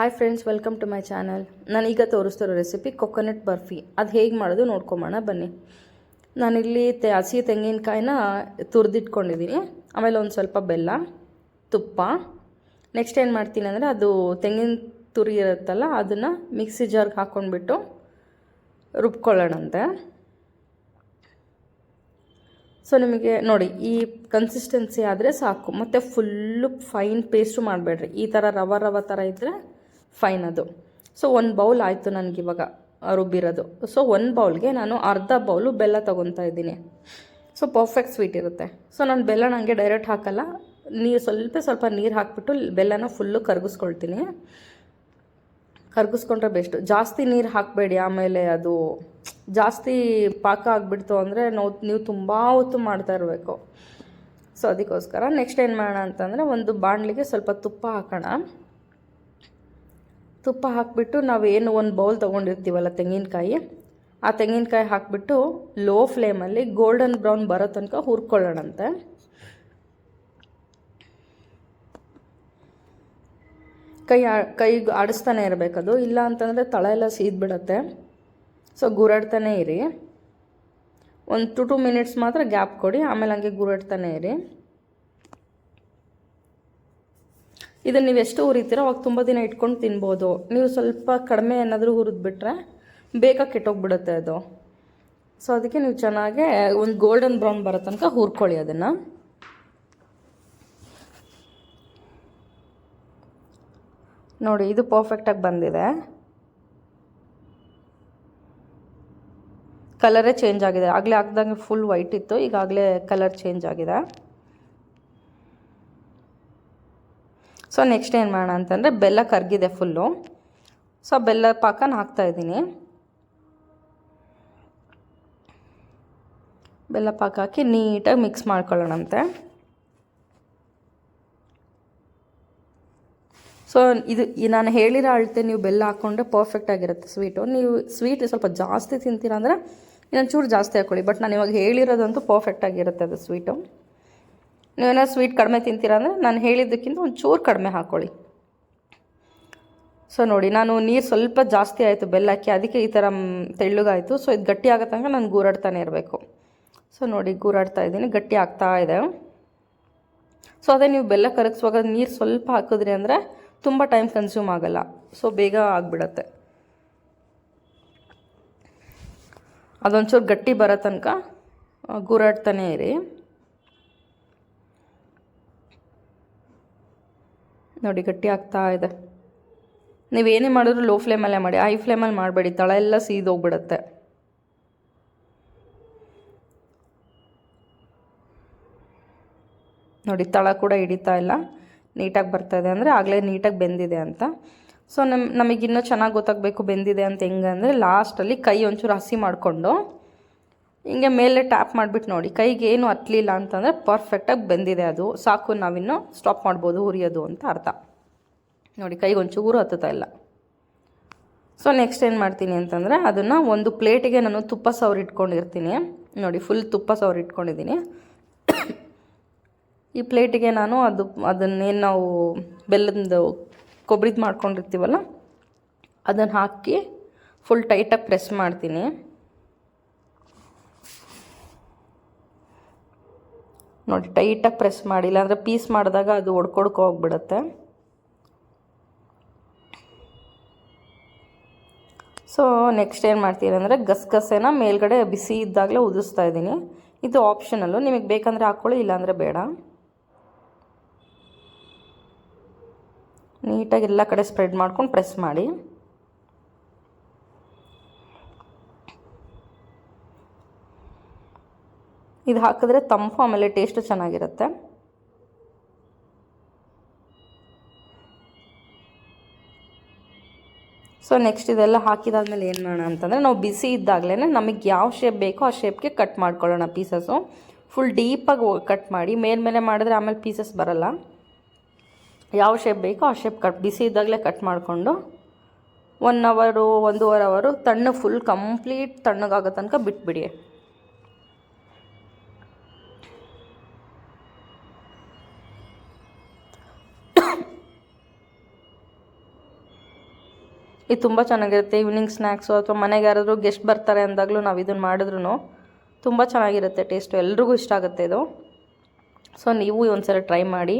Hi friends welcome to my channel ನಾನು ಈಗ ತೋರಿಸ್ತಿರೋ recipe coconut barfi. ಅದು ಹೇಗೆ ಮಾಡೋದು ನೋಡ್ಕೊಂಬೋಣ, ಬನ್ನಿ. ನಾನಿಲ್ಲಿ ತೆ, ಹಸಿ ತೆಂಗಿನಕಾಯಿನ ತುರಿದಿಟ್ಕೊಂಡಿದ್ದೀನಿ ಆಮೇಲೆ ಒಂದು ಸ್ವಲ್ಪ ಬೆಲ್ಲ, ತುಪ್ಪ. ನೆಕ್ಸ್ಟ್ ಏನು ಮಾಡ್ತೀನಿ ಅಂದರೆ ಅದು ತೆಂಗಿನ ತುರಿ ಇರುತ್ತಲ್ಲ, ಅದನ್ನು ಮಿಕ್ಸಿ ಜಾರ್ಗೆ ಹಾಕ್ಕೊಂಡ್ಬಿಟ್ಟು ರುಬ್ಕೊಳ್ಳೋಣಂತೆ. ಸೊ ನಿಮಗೆ ನೋಡಿ, ಈ ಕನ್ಸಿಸ್ಟೆನ್ಸಿ ಆದರೆ ಸಾಕು. ಮತ್ತು ಫುಲ್ಲು ಫೈನ್ ಪೇಸ್ಟು ಮಾಡಬೇಡ್ರಿ. ಈ ಥರ ರವ ರವ ಥರ ಇದ್ದರೆ ಫೈನ್ ಅದು. ಸೊ ಒಂದು ಬೌಲ್ ಆಯಿತು ನನಗಿವಾಗ ರುಬ್ಬಿರೋದು ಸೊ ಒಂದು ಬೌಲ್ಗೆ ನಾನು ಅರ್ಧ ಬೌಲು ಬೆಲ್ಲ ತೊಗೊತಾ ಇದ್ದೀನಿ. ಸೊ ಪರ್ಫೆಕ್ಟ್ ಸ್ವೀಟ್ ಇರುತ್ತೆ. ಸೊ ನಾನು ಬೆಲ್ಲ ನನಗೆ ಡೈರೆಕ್ಟ್ ಹಾಕಲ್ಲ. ನೀರು ಸ್ವಲ್ಪ ಸ್ವಲ್ಪ ನೀರು ಹಾಕ್ಬಿಟ್ಟು ಬೆಲ್ಲನ ಫುಲ್ಲು ಕರಗಿಸ್ಕೊಳ್ತೀನಿ. ಕರ್ಗಿಸ್ಕೊಂಡ್ರೆ ಬೆಸ್ಟು ಜಾಸ್ತಿ ನೀರು ಹಾಕಬೇಡಿ, ಆಮೇಲೆ ಅದು ಜಾಸ್ತಿ ಪಾಕ ಆಗಿಬಿಡ್ತು ಅಂದರೆ ನಾವು ನೀವು ತುಂಬ ಹೊತ್ತು ಮಾಡ್ತಾ ಇರಬೇಕು. ಸೊ ಅದಕ್ಕೋಸ್ಕರ ನೆಕ್ಸ್ಟ್ ಏನು ಮಾಡೋಣ ಅಂತಂದರೆ ಒಂದು ಬಾಣಲಿಗೆ ಸ್ವಲ್ಪ ತುಪ್ಪ ಹಾಕೋಣ. ತುಪ್ಪ ಹಾಕಿಬಿಟ್ಟು ನಾವು ಏನು ಒಂದು ಬೌಲ್ ತೊಗೊಂಡಿರ್ತೀವಲ್ಲ ತೆಂಗಿನಕಾಯಿ, ಆ ತೆಂಗಿನಕಾಯಿ ಹಾಕಿಬಿಟ್ಟು ಲೋ ಫ್ಲೇಮಲ್ಲಿ ಗೋಲ್ಡನ್ ಬ್ರೌನ್ ಬರೋ ತನಕ ಹುರ್ಕೊಳ್ಳೋಣಂತೆ. ಕೈ ಕೈ ಆಡಿಸ್ತಾನೆ ಇರಬೇಕದು ಇಲ್ಲ ಅಂತಂದರೆ ತಳ ಎಲ್ಲ ಸೀದ್ಬಿಡತ್ತೆ. ಸೊ, ಗುರಾಡ್ತಾನೆ ಇರಿ. ಒಂದು ಟು ಟು ಮಿನಿಟ್ಸ್ ಮಾತ್ರ ಗ್ಯಾಪ್ ಕೊಡಿ, ಆಮೇಲೆ ಹಂಗೆ ಗುರಾಡ್ತಾನೆ ಇರಿ. ಇದನ್ನು ನೀವು ಎಷ್ಟು ಹುರಿತೀರೋ ಅವಾಗ ತುಂಬ ದಿನ ಇಟ್ಕೊಂಡು ತಿನ್ಬೋದು. ನೀವು ಸ್ವಲ್ಪ ಕಡಿಮೆ ಏನಾದರೂ ಹುರಿದ್ಬಿಟ್ರೆ ಬೇಗ ಕೆಟ್ಟೋಗ್ಬಿಡುತ್ತೆ ಅದು. ಸೊ ಅದಕ್ಕೆ ನೀವು ಚೆನ್ನಾಗೆ ಒಂದು ಗೋಲ್ಡನ್ ಬ್ರೌನ್ ಬರೋ ತನಕ ಹುರ್ಕೊಳ್ಳಿ ಅದನ್ನು. ನೋಡಿ, ಇದು ಪರ್ಫೆಕ್ಟಾಗಿ ಬಂದಿದೆ. ಕಲರೇ ಚೇಂಜ್ ಆಗಿದೆ. ಆಗಲೇ ಹಾಕ್ದಂಗೆ ಫುಲ್ ವೈಟ್ ಇತ್ತು, ಈಗಾಗಲೇ ಕಲರ್ ಚೇಂಜ್ ಆಗಿದೆ. ಸೊ ನೆಕ್ಸ್ಟ್ ಏನು ಮಾಡೋಣ ಅಂತಂದರೆ ಬೆಲ್ಲ ಕರಗಿದೆ ಫುಲ್ಲು ಸೊ ಬೆಲ್ಲ ಪಾಕನ ಹಾಕ್ತಾಯಿದ್ದೀನಿ ಬೆಲ್ಲ ಪಾಕ ಹಾಕಿ ನೀಟಾಗಿ ಮಿಕ್ಸ್ ಮಾಡ್ಕೊಳ್ಳೋಣಂತೆ. ಸೊ ಇದು ನಾನು ಹೇಳಿರೋ ಅಳತೆ ನೀವು ಬೆಲ್ಲ ಹಾಕ್ಕೊಂಡ್ರೆ ಪರ್ಫೆಕ್ಟ್ ಆಗಿರುತ್ತೆ ಸ್ವೀಟು ನೀವು ಸ್ವೀಟ್ ಸ್ವಲ್ಪ ಜಾಸ್ತಿ ತಿಂತೀರಾ ಅಂದರೆ ಇನ್ನೊಂದು ಚೂರು ಜಾಸ್ತಿ ಹಾಕ್ಕೊಳ್ಳಿ ಬಟ್ ನಾನು ಇವಾಗ ಹೇಳಿರೋದಂತೂ ಪರ್ಫೆಕ್ಟ್ ಆಗಿರುತ್ತೆ ಅದು ಸ್ವೀಟು ನೀವೇನಾದ್ರು ಸ್ವೀಟ್ ಕಡಿಮೆ ತಿಂತೀರ ಅಂದರೆ ನಾನು ಹೇಳಿದ್ದಕ್ಕಿಂತ ಒಂದು ಚೂರು ಕಡಿಮೆ ಹಾಕ್ಕೊಳ್ಳಿ ಸೊ ನೋಡಿ, ನಾನು ನೀರು ಸ್ವಲ್ಪ ಜಾಸ್ತಿ ಆಯಿತು, ಬೆಲ್ಲ ಹಾಕಿ, ಅದಕ್ಕೆ ಈ ಥರ ತೆಳ್ಳಗಾಯಿತು. ಸೊ ಇದು ಗಟ್ಟಿ ಆಗೋ ನಾನು ಗೂರಾಡ್ತಾನೆ ಇರಬೇಕು. ಸೊ ನೋಡಿ, ಗೂರಾಡ್ತಾ ಇದ್ದೀನಿ, ಗಟ್ಟಿ ಆಗ್ತಾ ಇದೆ. ಸೊ ಅದೇ ನೀವು ಬೆಲ್ಲ ಕರಗಿಸುವಾಗ ನೀರು ಸ್ವಲ್ಪ ಹಾಕಿದ್ರಿ ಅಂದರೆ ತುಂಬ ಟೈಮ್ ಕನ್ಸ್ಯೂಮ್ ಆಗಲ್ಲ. ಸೊ ಬೇಗ ಆಗಿಬಿಡತ್ತೆ. ಅದೊಂಚೂರು ಗಟ್ಟಿ ಬರೋ ತನಕ ಗೂರಾಡ್ತಾನೆ ಇರಿ. ನೋಡಿ, ಗಟ್ಟಿ ಆಗ್ತಾ ಇದೆ. ನೀವೇನೇ ಮಾಡಿದ್ರು ಲೋ ಫ್ಲೇಮಲ್ಲೇ ಮಾಡಿ ಹೈ ಫ್ಲೇಮಲ್ಲಿ ಮಾಡಬೇಡಿ, ತಳ ಎಲ್ಲ ಸೀದೋಗ್ಬಿಡತ್ತೆ ನೋಡಿ, ತಳ ಕೂಡ ಹಿಡಿತಾ ಇಲ್ಲ. ನೀಟಾಗಿ ಬರ್ತಾಯಿದೆ ಅಂದರೆ ಆಗಲೇ ನೀಟಾಗಿ ಬೆಂದಿದೆ ಅಂತ. ಸೊ ನಮ್ಮ ನಮಗಿನ್ನೂ ಚೆನ್ನಾಗಿ ಗೊತ್ತಾಗಬೇಕು ಬೆಂದಿದೆ ಅಂತ ಹೆಂಗೆ ಅಂದರೆ ಲಾಸ್ಟಲ್ಲಿ ಕೈ ಒಂಚೂರು ಹಸಿ ಮಾಡಿಕೊಂಡು ಹಿಂಗೆ ಮೇಲೆ ಟ್ಯಾಪ್ ಮಾಡಿಬಿಟ್ಟು ನೋಡಿ. ಕೈಗೆ ಏನು ಹತ್ತಲಿಲ್ಲ ಅಂತಂದರೆ ಪರ್ಫೆಕ್ಟಾಗಿ ಬೆಂದಿದೆ ಅದು. ಸಾಕು, ನಾವಿನ್ನು ಸ್ಟಾಪ್ ಮಾಡ್ಬೋದು ಹುರಿಯೋದು ಅಂತ ಅರ್ಥ. ನೋಡಿ, ಕೈಗೆ ಒಂಚೂರು ಹತ್ತುತ್ತಾ ಇಲ್ಲ. ಸೊ ನೆಕ್ಸ್ಟ್ ಏನು ಮಾಡ್ತೀನಿ ಅಂತಂದರೆ ಅದನ್ನು ಒಂದು ಪ್ಲೇಟಿಗೆ ನಾನು ತುಪ್ಪ ಸವರ್ ಇಟ್ಕೊಂಡಿರ್ತೀನಿ. ನೋಡಿ ಫುಲ್ ತುಪ್ಪ ಸವರ್ ಇಟ್ಕೊಂಡಿದ್ದೀನಿ. ಈ ಪ್ಲೇಟಿಗೆ ನಾನು ಅದು, ಅದನ್ನೇನು ನಾವು ಬೆಲ್ಲದ ಕೊಬ್ಬರಿದು ಮಾಡ್ಕೊಂಡಿರ್ತೀವಲ್ಲ, ಅದನ್ನು ಹಾಕಿ ಫುಲ್ ಟೈಟಾಗಿ ಪ್ರೆಸ್ ಮಾಡ್ತೀನಿ. ನೋಡಿ ಟೈಟಾಗಿ ಪ್ರೆಸ್ ಮಾಡಿ, ಇಲ್ಲಾಂದರೆ ಪೀಸ್ ಮಾಡಿದಾಗ ಅದು ಒಡ್ಕೊಡ್ಕೊ ಸೊ ನೆಕ್ಸ್ಟ್ ಏನು ಮಾಡ್ತೀನಿ ಅಂದರೆ ಗಸಗಸೆನ ಮೇಲ್ಗಡೆ ಬಿಸಿ ಇದ್ದಾಗಲೇ ಉದಿಸ್ತಾ ಇದ್ದೀನಿ. ಇದು ಆಪ್ಷನಲ್ಲು ನಿಮಗೆ ಬೇಕಂದರೆ ಹಾಕ್ಕೊಳ್ಳಿ ಇಲ್ಲಾಂದರೆ ಬೇಡ. ನೀಟಾಗಿ ಎಲ್ಲ ಕಡೆ ಸ್ಪ್ರೆಡ್ ಮಾಡ್ಕೊಂಡು ಪ್ರೆಸ್ ಮಾಡಿ. ಇದು ಹಾಕಿದ್ರೆ ತಂಪು, ಆಮೇಲೆ ಟೇಸ್ಟು ಚೆನ್ನಾಗಿರುತ್ತೆ. ಸೊ ನೆಕ್ಸ್ಟ್ ಇದೆಲ್ಲ ಹಾಕಿದಾದ್ಮೇಲೆ ಏನು ಮಾಡೋಣ ಅಂತಂದರೆ ನಾವು ಬಿಸಿ ಇದ್ದಾಗಲೇ ನಮಗೆ ಯಾವ ಶೇಪ್ ಬೇಕೋ ಆ ಶೇಪ್ಗೆ ಕಟ್ ಮಾಡ್ಕೊಳ್ಳೋಣ ಪೀಸಸ್ಸು ಫುಲ್ ಡೀಪಾಗಿ ಕಟ್ ಮಾಡಿ ಮೇಲ್ಮೇಲೆ ಮಾಡಿದ್ರೆ ಆಮೇಲೆ ಪೀಸಸ್ ಬರಲ್ಲ. ಯಾವ ಶೇಪ್ ಬೇಕೋ ಆ ಶೇಪ್ ಕಟ್ ಬಿಸಿ ಇದ್ದಾಗಲೇ ಕಟ್ ಮಾಡಿಕೊಂಡು ಒನ್ ಅವರು ಒಂದೂವರೆ ಅವರು ತಣ್ಣು ಫುಲ್ ಕಂಪ್ಲೀಟ್ ತಣ್ಣಗಾಗೋ ತನಕ ಬಿಟ್ಬಿಡಿ. ಇದು ತುಂಬ ಚೆನ್ನಾಗಿರುತ್ತೆ. ಈವ್ನಿಂಗ್ ಸ್ನ್ಯಾಕ್ಸು ಅಥವಾ ಮನೆಗೆ ಯಾರಾದರೂ ಗೆಸ್ಟ್ ಬರ್ತಾರೆ ಅಂದಾಗಲೂ ನಾವು ಇದನ್ನು ಮಾಡಿದ್ರು ತುಂಬ ಚೆನ್ನಾಗಿರುತ್ತೆ ಟೇಸ್ಟು ಎಲ್ರಿಗೂ ಇಷ್ಟ ಆಗುತ್ತೆ ಇದು. ಸೊ ನೀವು ಒಂದ್ಸಲ ಟ್ರೈ ಮಾಡಿ.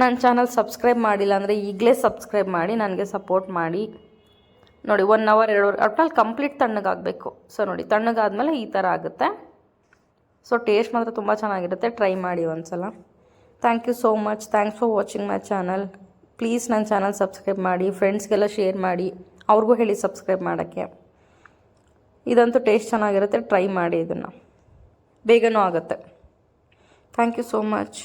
ನನ್ನ ಚಾನಲ್ ಸಬ್ಸ್ಕ್ರೈಬ್ ಮಾಡಿಲ್ಲ ಅಂದರೆ ಈಗಲೇ ಸಬ್ಸ್ಕ್ರೈಬ್ ಮಾಡಿ, ನನಗೆ ಸಪೋರ್ಟ್ ಮಾಡಿ. ನೋಡಿ ಒನ್ ಅವರ್ ಎರಡು ಅವರ್ ಒಟ್ನಲ್ಲಿ ಕಂಪ್ಲೀಟ್ ತಣ್ಣಗಾಗಬೇಕು ಸೊ ನೋಡಿ ತಣ್ಣಗಾದಮೇಲೆ ಈ ಥರ ಆಗುತ್ತೆ. ಸೊ ಟೇಸ್ಟ್ ಮಾತ್ರ ತುಂಬ ಚೆನ್ನಾಗಿರುತ್ತೆ. ಟ್ರೈ ಮಾಡಿ ಒಂದು ಸಲ thank you so much thanks for watching my channel please ನನ್ನ ಚಾನಲ್ ಸಬ್ಸ್ಕ್ರೈಬ್ ಮಾಡಿ ಫ್ರೆಂಡ್ಸ್ಗೆಲ್ಲ ಶೇರ್ ಮಾಡಿ, ಅವ್ರಿಗೂ ಹೇಳಿ ಸಬ್ಸ್ಕ್ರೈಬ್ ಮಾಡೋಕ್ಕೆ. ಇದಂತೂ ಟೇಸ್ಟ್ ಚೆನ್ನಾಗಿರುತ್ತೆ ಟ್ರೈ ಮಾಡಿ ಇದನ್ನು. ಬೇಗನೂ ಆಗುತ್ತೆ. Thank you so much